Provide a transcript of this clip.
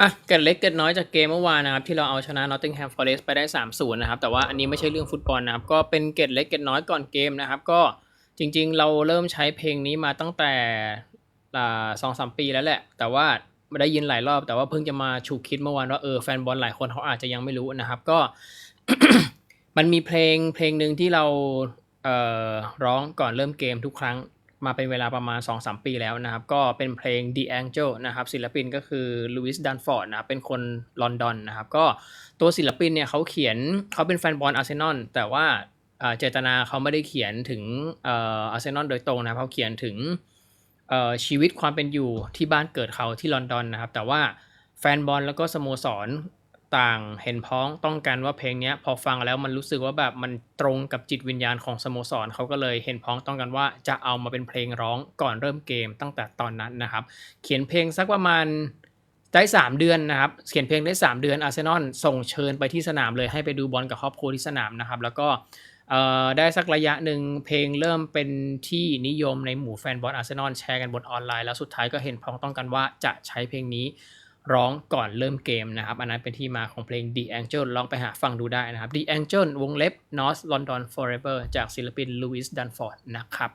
อะเกิดเล็กเกิดน้อยจากเกมเมื่อวานนะครับที่เราเอาชนะ Nottingham Forest ไปได้ 3-0 นะครับแต่ว่าอันนี้ไม่ใช่เรื่องฟุตบอลนะครับก็เป็นเกตเล็กเกตน้อยก่อนเกมนะครับก็จริงๆ เราเริ่มใช้เพลงนี้มาตั้งแต่สองสามปีแล้วแหละ แต่ว่าไม่ได้ยินหลายรอบ แต่ว่าเพิ่งจะมาฉุกคิดเมื่อวานว่าเออแฟนบอลหลายคนเขาอาจจะยังไม่รู้นะครับก็มันมีเพลงเพลงหนึ่งที่เราเอ่อร้องก่อนเริ่มเกมทุกครั้ง มาเป็นเวลาประมาณ 2-3 ปีแล้วนะครับ ก็เป็นเพลง The Angel นะครับ ศิลปินก็คือลูอิสดันฟอร์ดนะครับเป็นคนลอนดอนนะครับ ก็ตัวศิลปินเนี่ยเขาเขียนเขาเป็นแฟนบอลอาร์เซนอลแต่ว่าเจตนาเขาไม่ได้เขียนถึงอาร์เซนอลโดยตรงนะครับเขาเขียนถึงชีวิตความเป็นอยู่ที่บ้านเกิดเขาที่ลอนดอนนะครับ แต่ว่าแฟนบอลแล้วก็สโมสร ต่างเห็นพ้องต้องกันว่าเพลงนี้พอฟังแล้วมันรู้สึกว่าแบบมันตรงกับจิตวิญญาณของสโมสรเขาก็เลยเห็นพ้องต้องกันว่าจะเอามาเป็นเพลงร้องก่อนเริ่มเกมตั้งแต่ตอนนั้นนะครับ เขียนเพลงสักประมาณได้3เดือนนะครับ เขียนเพลงได้ 3 เดือนอาร์เซนอลส่งเชิญไปที่สนามเลยให้ไปดูบอลกับครอบครัวที่สนามนะครับ แล้วก็ได้สักระยะหนึ่งเพลงเริ่มเป็นที่นิยมในหมู่แฟนบอลอาร์เซนอลแชร์กันบนออนไลน์แล้วสุดท้ายก็เห็นพ้องต้องกันว่าจะใช้เพลงนี้ ร้องก่อนเริ่มเกมนะครับ อันนั้นเป็นที่มาของเพลง The Angel ลองไปหาฟังดูได้นะครับ The Angel วงเล็บ North London Forever จากศิลปิน Louis Dunford นะครับ